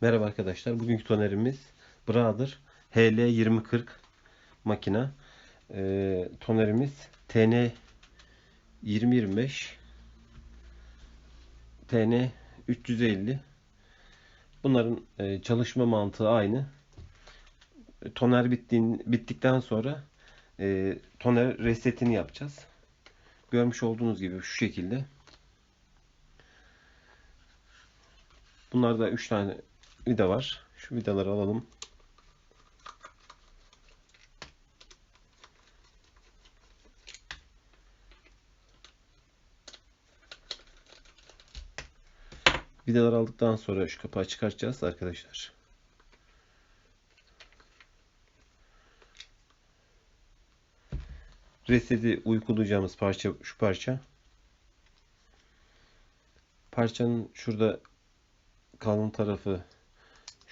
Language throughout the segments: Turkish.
Merhaba arkadaşlar. Bugünkü tonerimiz Brother HL2040 makina. Ee, tonerimiz TN 2025 TN 350 Bunların e, çalışma mantığı aynı. Toner bittiğin, bittikten sonra e, toner resetini yapacağız. Görmüş olduğunuz gibi şu şekilde. Bunlarda 3 tane vida var. Şu vidaları alalım. Vidaları aldıktan sonra şu kapağı çıkartacağız arkadaşlar. Reseti uygulayacağımız parça şu parça. Parçanın şurada kalın tarafı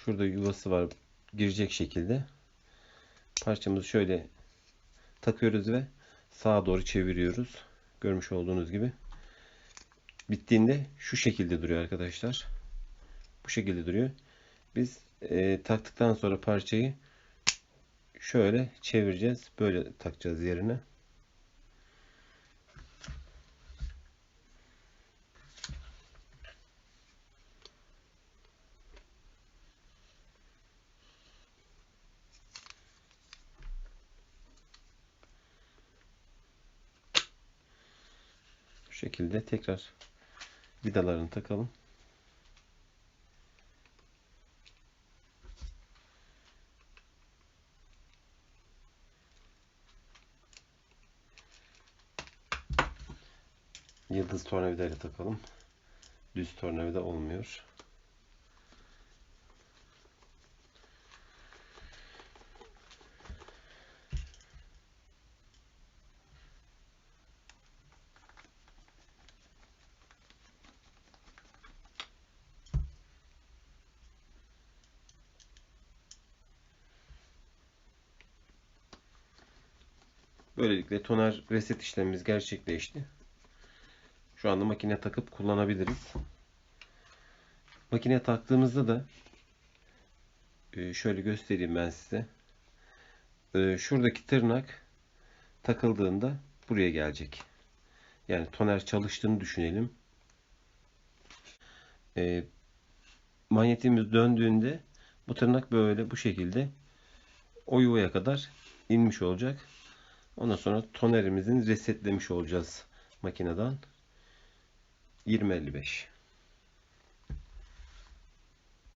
şurada yuvası var girecek şekilde parçamızı şöyle takıyoruz ve sağa doğru çeviriyoruz. Görmüş olduğunuz gibi. Bittiğinde şu şekilde duruyor arkadaşlar. Bu şekilde duruyor. Biz e, taktıktan sonra parçayı şöyle çevireceğiz. Böyle takacağız yerine. Bu şekilde tekrar vidalarını takalım. Yıldız tornavida ile takalım. Düz tornavida olmuyor. Böylelikle toner reset işlemimiz gerçekleşti. Şu anda makine takıp kullanabiliriz. Makine taktığımızda da e, şöyle göstereyim ben size. E, şuradaki tırnak takıldığında buraya gelecek. Yani toner çalıştığını düşünelim. E, manyetimiz döndüğünde bu tırnak böyle bu şekilde o yuvaya kadar inmiş olacak. Ondan sonra tonerimizin resetlemiş olacağız makineden. 2055